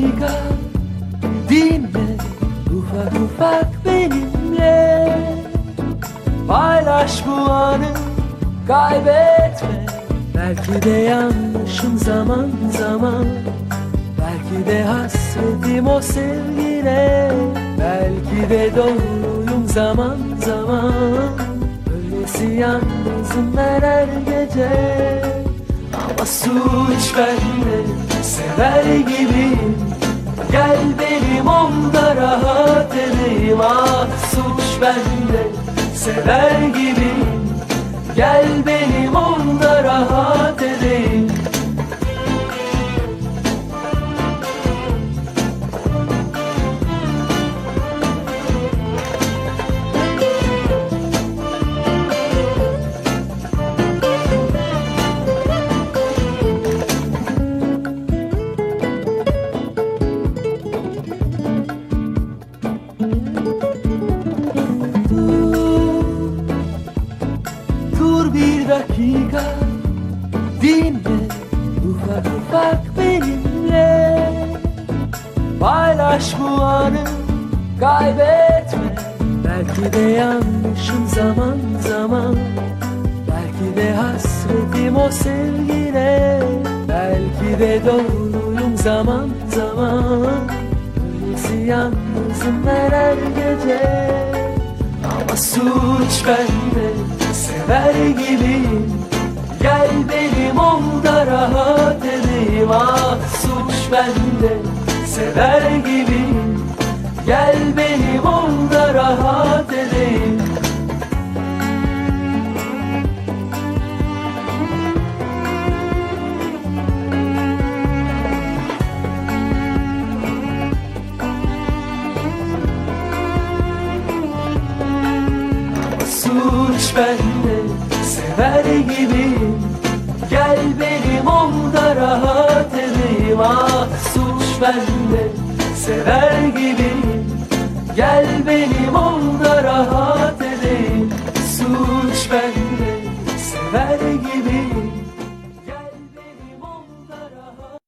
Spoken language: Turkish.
amiga Dinle ufak ufak benimle. Paylaş bu anı kaybetme. Belki de yanlışım zaman zaman. Belki de hasretim o sevgine. Belki de doğruyum zaman zaman. Öylesi yalnızım ben her gece. Ama suç bende Sever gibi Gel benim onda rahat edeyim Ah suç bende sever gibiyim. Gel benim onda rahat Dinle ufak ufak benimle. Paylaş bu anı kaybetme. Belki de yanlışım zaman zaman. Belki de hasretim o sevgine. Belki de doğruyum zaman zaman. Öylesi yalnızım ben her gece. Ama suç bende sever gibiyim. Gel benim onda rahat edeyim Ah suç bende sever gibiyim Gel benim onda rahat edeyim. Suç bende sever gibiyim Gel benim onda rahat edeyim. Ah suç bende sever gibiyim. Gel benim onda rahat edeyim. Suç bende sever gibiyim